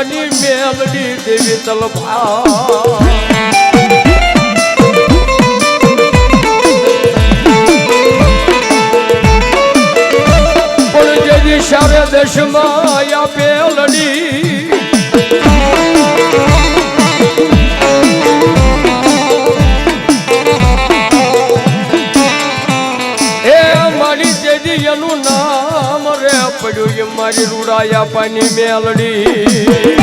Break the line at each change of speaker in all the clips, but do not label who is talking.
આપવાની મેલડી દેવી તલભા પણ જેજી સારે દેશમાં આયા પેલડી એ મારી જેજી એનું નામ રે પડ્યું મારી રૂડાયા પાની મેલડી.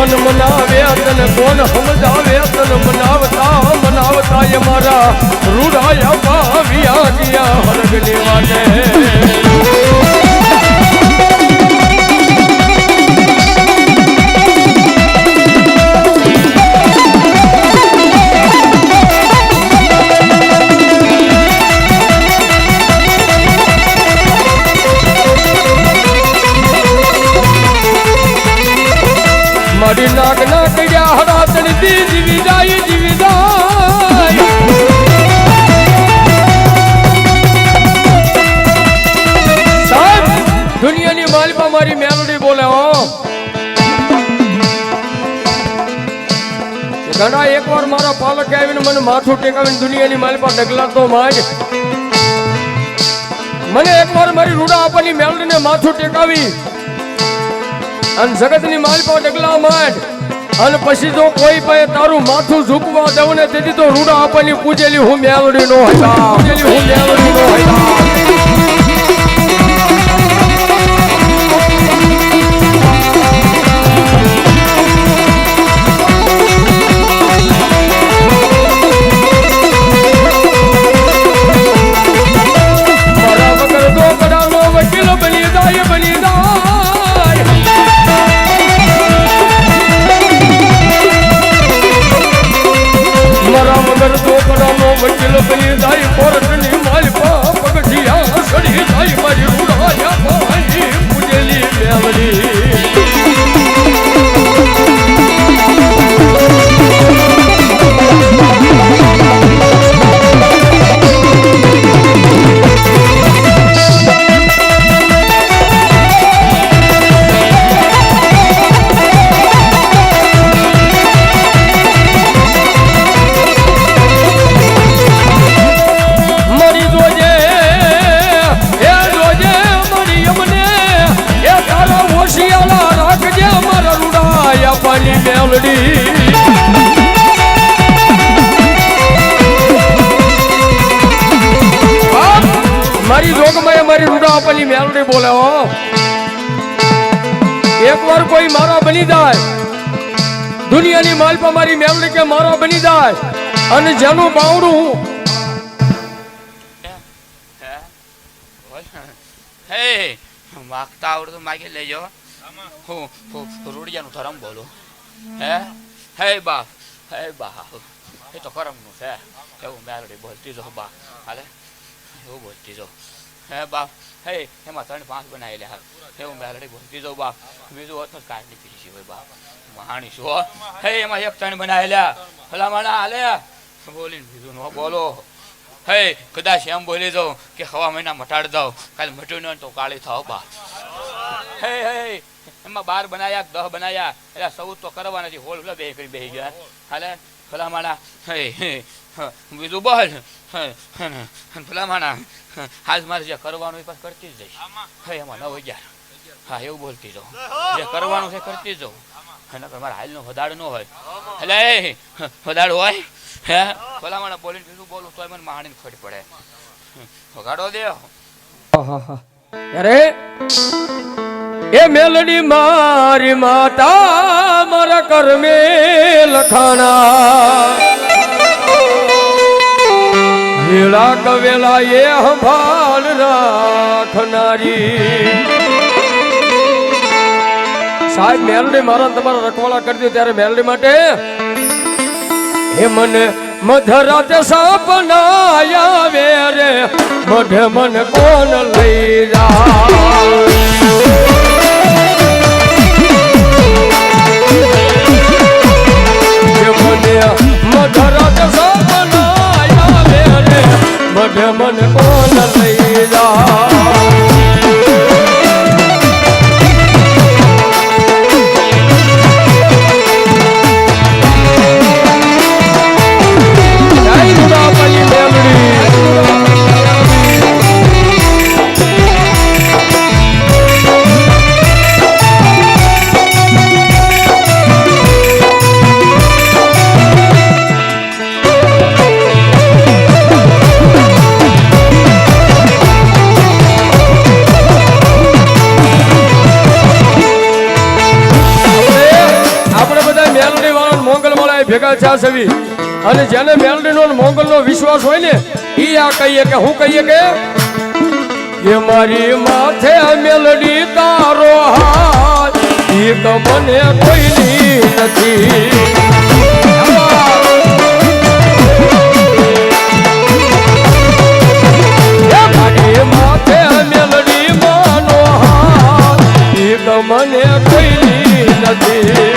કોણ મનાવે તને કોણ સમજાવે તને મનાવતા મનાવતા એ મારા રૂડાયા પાવ્યા ગયા હરગની વાટે મારી નાગ ના કર્યા હરાતણ દી જીવી જાય જીવી જાય. સાહેબ, દુનિયાની માલિપા મારી મેલોડી બોલે હો. ઘણા એકવાર મારા પાલકે આવીને મને માથું ટેકાવીને દુનિયાની માલિપા ડગલાતો માજ મને એકવાર મારી રૂડા આપવાની મેલડીને માથું ટેકાવી અને જગતની માલ પર ડગલા માંડ અને પછી જો કોઈ પાસે તારું માથું ઝૂકવા દઉં ને તેથી તો રૂડા આપેલી પૂજેલી હું મેલડી નો હતા પૂજેલી હું મેલડી નો હતા અને જેનું બાવડું હે.
માગતા આવડતું માગી લેજો. હું રૂડિયાનું ધરમ બોલું. હે હે બાપ હે બાપ. એ તો કરમનું છે. એવું મેલડી બોલતી જો બા હાલે? એવું બોલતી જો. હે બાપ, હે, એમાં ત્રણ પાંચ બનાવી લે એવું મેલડી બોલતી જો બાપ. બીજું હોત કાઢી પીધી હોય બાપ. માણી શું હો? એમાં એક ત્રણ બનાવી લે ભલામણ, હાલે? બોલીને બીજું ન બોલો? હે કદાચ એમ બોલી દઉં કે હવા મહિના મટાડી દઉં. કાલે મટ્યું ન તો કાળી થાવ બા. હે હે એમાં બાર બનાયા દહ બનાયા એટલે સૌ તો કરવા નથી હોલ બે કરી બે ગયા. હાલે ભલામાણા હે હે બીજું બોલ. ભલામાણા હ, હાલ મારે જે કરવાનું એ પણ કરતી જ જઈશ. હે એમાં નવ અગિયાર. હા એવું બોલતી જાઉં જે કરવાનું છે કરતી જાઉં. અને મારા હાલનો વધાડ ન હોય. એટલે વધાડ હોય? હે? ભલામાણા બોલીને બીજું બોલું તોય મને માણીને ખોટ પડે.
અરે, એ મેલડી મારી માતા, મારા કર્મે લખાણા. વેળા કવેલા એ હંભાળ રાખનારી. સાહેબ, મેલડી મારા તમારા રખવાળા કરી દો ત્યારે મેલડી માટે. હે મને મધરાતે સપના આવે રે. મઢ મન કોણ લઈ જા હે મને મધરાતે સપના આવે રે. મઢે મન કોણ લઈ જા વાળા ભેગા અને જેને મેલડીનો મોગલનો વિશ્વાસ હોય ને એ આ કહીએ કે, હું કહીએ કે, એ મારી માથે મેલડી તારો હાથ, એક મને કોઈની નથી. મને કોઈ નથી.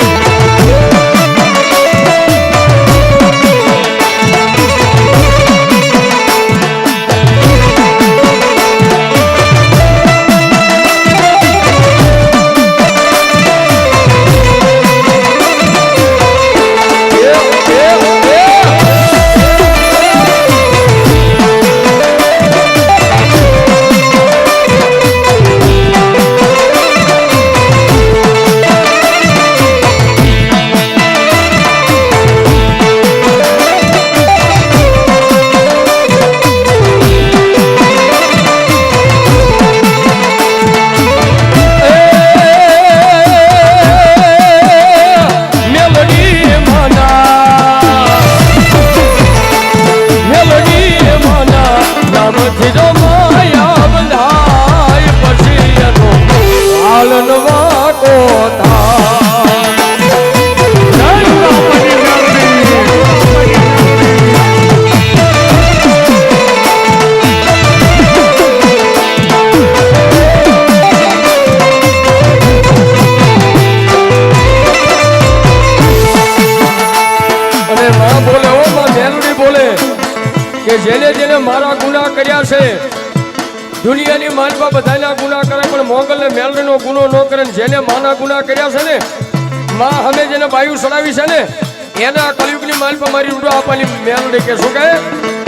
ગુનાહ કર્યા છે ને, માં અમે જેને બાયુ સડાવી છે ને, એના કલયુગની માલ પર મારી રૂડો આપવાની મેલડી કે શું કહે?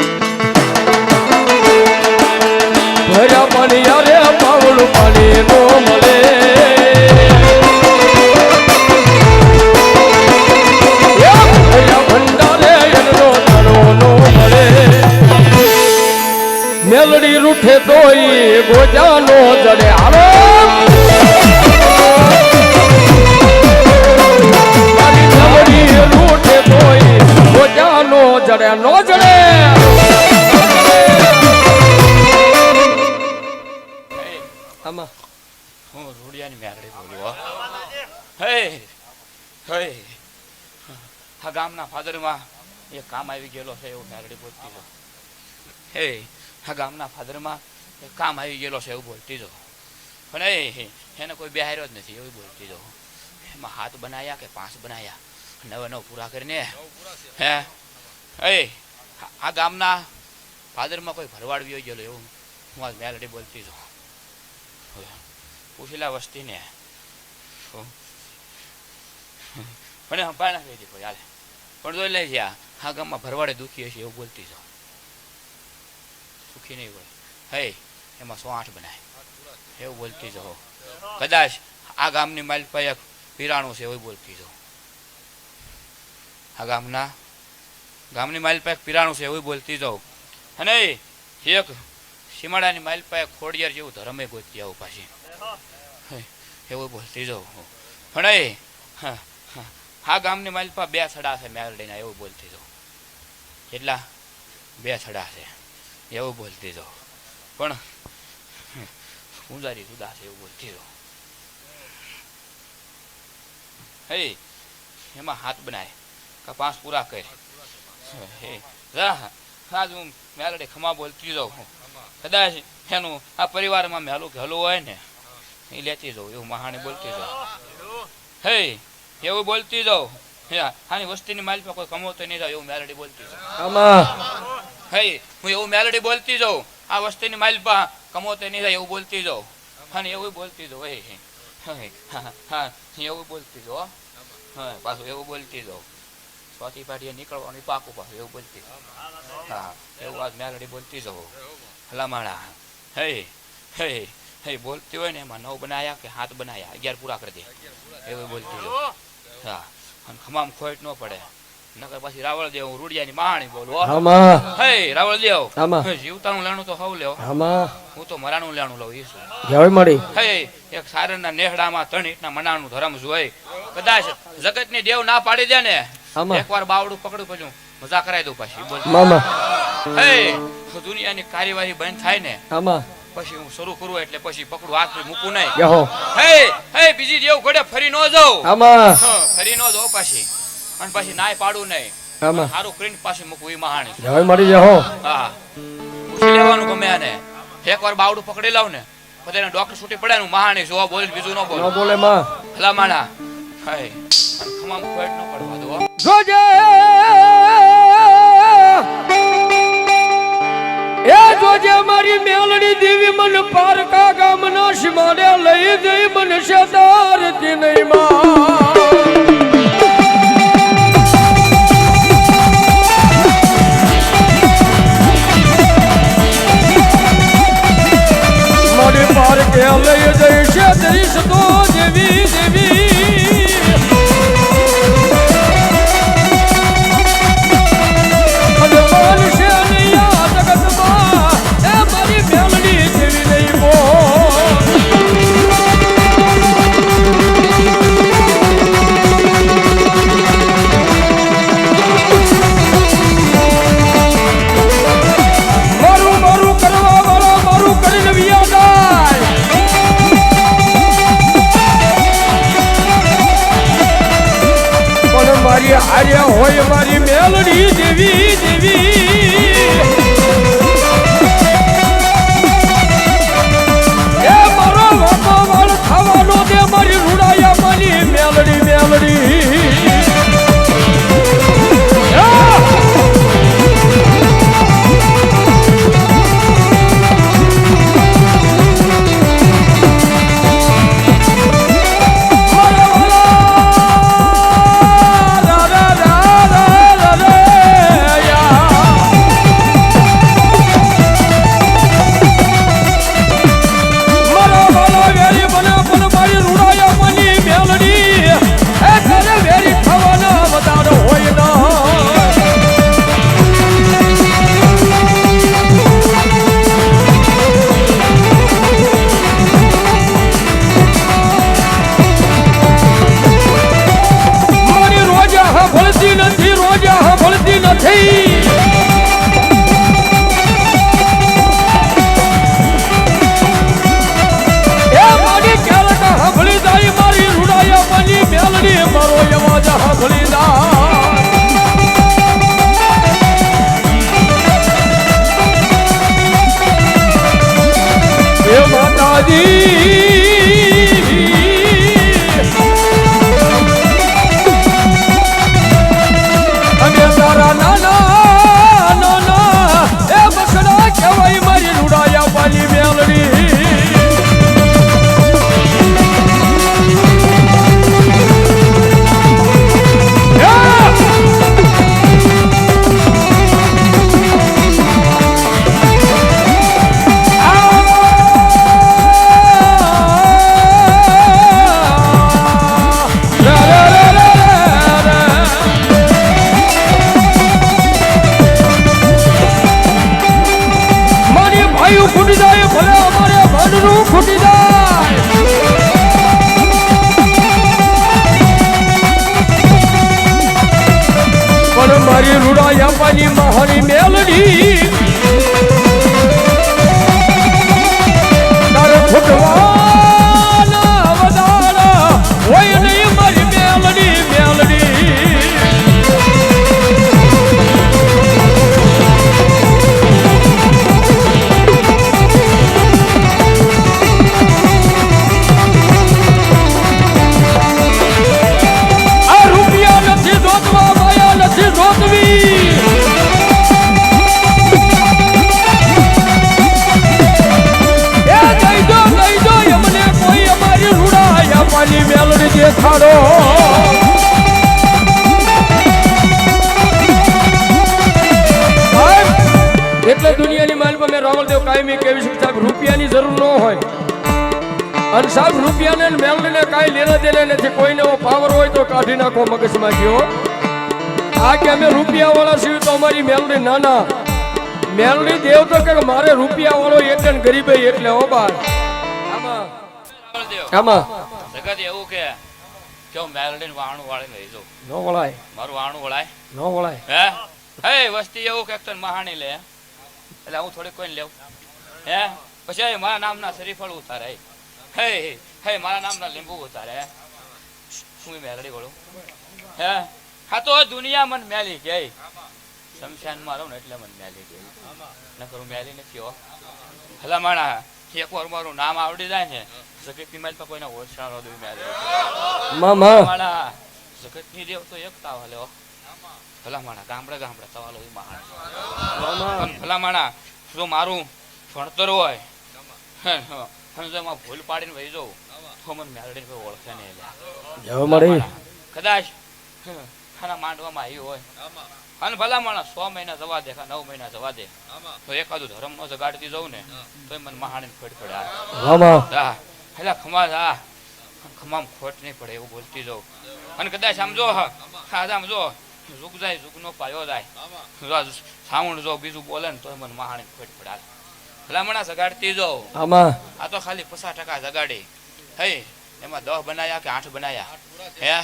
ગામના ફાધરમાં એક કામ આવી ગયેલો છે એવું મેરડી બોલતી જો હે, આ ગામના ફાધરમાં એ કામ આવી ગયેલો છે એવું બોલતી જો પણ એ એને કોઈ બેહાર્યો જ નથી એવું બોલતી જો એમાં હાથ બનાયા કે પાંચ બનાયા? નવે નવ પૂરા કરીને? હે? એ, આ ગામના ફાધરમાં કોઈ ભરવાડ હોય ગયેલો એવું હું આજ મેલડી બોલતી જો પૂછેલા વસ્તીને? પણ હંપાય ના કહી દીધો, હાલે. પણ જોઈ લે છે આ ગામમાં ભરવાડે દુખી હશે એવું બોલતી જાઓ. સુખી નહીં હોય. હે એમાં સો આઠ બનાય. એવું બોલતી જાઓ. કદાચ આ ગામની પાસે પીરાણું છે એવું બોલતી જાઓ. આ ગામના ગામની માઇલ પાસે પીરાણું છે એવું બોલતી જાઉં અને એક સીમાડાની માઇલ પાસે ખોડિયાર જેવું ધર્મે ગોતી આવું પાછી. એવું બોલતી જાઉં પણ હા, હા, ગામની માઇલ પાસે બે છડા છે મેલડીના એવું બોલતી જાઉં કેટલા? બે છડા છે એવું બોલતી જાઉં પણ પૂજારી જુદા છે એવું બોલતી જાઉં હે એમાં હાથ બનાય કપાસ પૂરા કરે. હે આજ હું મેલડી ખમા બોલતી જાઉં કદાચ એનું આ પરિવારમાં મેલું ઘેલું હોય ને એ લેતી જાઉં એવું મહાણી બોલતી જાઉં હે એવું બોલતી જાઉં આની વસ્તીની માલ કોઈ કમાવતો નહીં જાવ એવું મેલડી બોલતી હે હું એવું મેલડી બોલતી જાઉં. આ વસ્તીની માલ કમાવતો નહીં જાય એવું બોલતી જાઉં અને એવું બોલતી જાઉં હે હે. હે હા હા એવું બોલતી જાઉં હા. પાછું એવું બોલતી જાઉં સ્વાતી પાટીએ નીકળવાનું પાકું પાછું એવું બોલતી હા એવું આજ મેલડી બોલતી જાઉં હલામાણા. હે હે હે બોલતી હોય ને એમાં નવ બનાયા કે હાથ બનાયા અગિયાર પૂરા કરી દે. એવું બોલતી જાઉં. હા અને ખમામ ખોટ ન પડે. નકર પછી રાવળ દેવ હું રૂડિયાની મહાણી બોલું
આમાં
હે રાવળ દેવ.
આમાં
જીવતાનું લેણું તો હવ લેવ
આમાં
હું તો મરાનું લેણું લઉં ઈસુ
જય મળી.
હે એક સારણના નેહડામાં ત્રણ ઈટના મનાનું ધરમ જોઈ. કદાચ જગતની દેવ ના પાડી દે ને એકવાર બાવડું પકડું પછી મજા કરાવી દઉં પાછી. બોલ.
મામા
હે દુનિયાની કાર્યવાહી બંધ થાય ને
આમાં
પછી હું શરૂ કરું એટલે પછી પકડું હાથ મૂકું નહીં.
યહો.
હે હે બીજી જેવું ઘડે ફરી નો જાઉં.
આમાં.
ફરી નો જાઉં પાછી. અને પછી નાય પાડું નહીં.
આમાં.
સારું કરીને પાછી મૂકું એ મહાણી
જય મળી યહો.
હા. પૂછી લેવાનું ગમે આને. એકવાર બાવડું પકડી લાવ ને. બધાને ડોક્ટર છૂટી પડે ને મહાણી જોવા બોલે બીજું ન
ન
બોલે
બોલે માં.
ભલા માણા. હે ખમામ ખોટ ન પડવા દો
જોજે એ જોજે મારી મેલડી દેવી મન પારકા ગામના સીમાડે લઈ જઈ મને શેતારતી નહીં લઈ જઈ દઈશ તો દેવી દેવી. સાહેબ, એટલે દુનિયાની માલમાં મેં રાવલદેવ કાયમી કેવી છે કે સાહેબ રૂપિયાની જરૂર ન હોય. અને સાહેબ રૂપિયાને ને મેલડીને કાંઈ લેના દેને નથી. કોઈને એવો પાવર હોય તો કાઢી નાખો મગજમાં ગયો આ કે અમે રૂપિયા વાળા છીએ તો અમારી મેલડી નાના. મેલડી દેવ તો કે મારે રૂપિયાવાળો એટલે ને ગરીબે એટલે ઓ બાર. આમાં. આમાં.
જગત એવું કે હું મેલડીને વાણું વાળીને લઈ જો
નો વળાય.
મારું વાણું વળાય?
નો વળાય.
હે? હે વસ્તી એવું કે તને મહાણી લે. એટલે હું થોડીક કોઈને લેવું. હે? પછી મારા નામના શરીફળ ઉતારે. હે હે મારા નામના લીંબુ ઉતારે. હું મેલડી બોલું હે? હા તો દુનિયા મન મેલી કે શમશાન મારો ને એટલે મન મેલી કે નકર હું મેલી નથી હો. ભલા માણા. એક વાર મારું નામ આવડી જાય ને જગતની મેલ કોઈને ઓછાણો દઉં મારે
મામા.
માણા જગતની દેવ તો એકતા વાલે હો. ભલા માણા ગામડે ગામડે સવાલો ઈ મહાન ભલા માણા જો મારું ભણતર હોય અને જો એમાં ભૂલ પાડીને વહી જાઉં તો મને મેળડી કોઈ ઓળખે નહીં
જવા
કદાચ ખાના માંડવામાં આવ્યું હોય. અને ભલા માણસ સો મહિના જવા દે નવ મહિના જવા દે. તો એકાદું ધર્મ નો જગાડતી જવું ને તો મને મહાણી ફડફડ
મામા
ખમા આ ખમામ ખોટ નહીં પડે એવું બોલતી જવું અને કદાચ સમજો જો હા. આમ જો ઝુક જાય ઝુકનો પાયો જાય. જો સાઉન્ડ જો બીજું બોલે ને તો મને મહાણી ફેટ પડે. ભલામણા જગાડતી
જો
આ તો ખાલી પચાસ ટકા જગાડી. હે એમાં દહ બનાયા કે આઠ બનાયા? હે?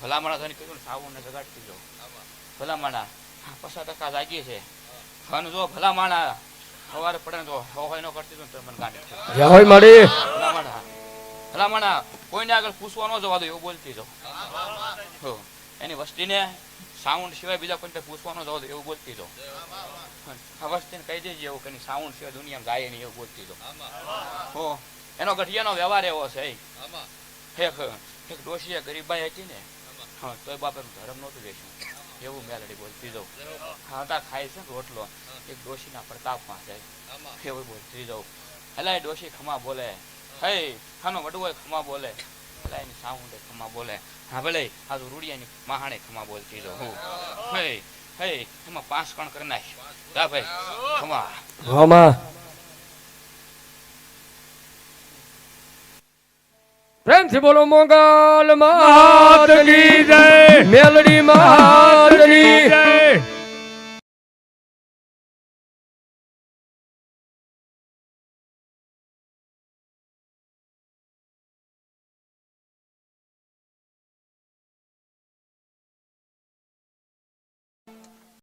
ભલામણા થઈને કીધું ને સાવું ને જગાડતી જાઉં ભલામણા પચાસ ટકા જાગી છે. અને જો ભલામણા સવારે પડે ને તો હોય નો કરતી તો મને ગાંડી.
જય. હોય મળી
ભલામણા. ભલામણા કોઈને આગળ પૂછવા ન જવા દો એવું બોલતી જો હો, એની વસ્તીને સાઉન્ડ સિવાય બીજા કોઈને પૂછવા ન જવા દો એવું બોલતી જો આ વસ્તીને કહી દેજે એવું કે સાઉન્ડ સિવાય દુનિયા ગાય નહીં એવું બોલતી જો હો એનો ગઢિયાનો વ્યવહાર એવો છે એક એક ડોશીએ ગરીબાઈ હતી ને હા તોય બાપે ધર્મ નહોતું દેશું એવું મેલડી બોલતી જાઉં ખાતા ખાય છે રોટલો એક ડોશીના પ્રતાપમાં જાય. એવું બોલતી જાઉં હલા એ ડોશી ખમા બોલે. હે ખાનો વડવો ખમા બોલે. હલા એની સાઉન્ડે ખમા બોલે. હા ભલે આ તો રૂડિયાની મહાણે ખમા બોલતી જાઉં હું. હે હે એમાં પાંચ કણ કરી નાખ જા ભાઈ ખમા.
મામા પ્રેમથી બોલો મોગલ માતની જય. મેલડી માતની જય.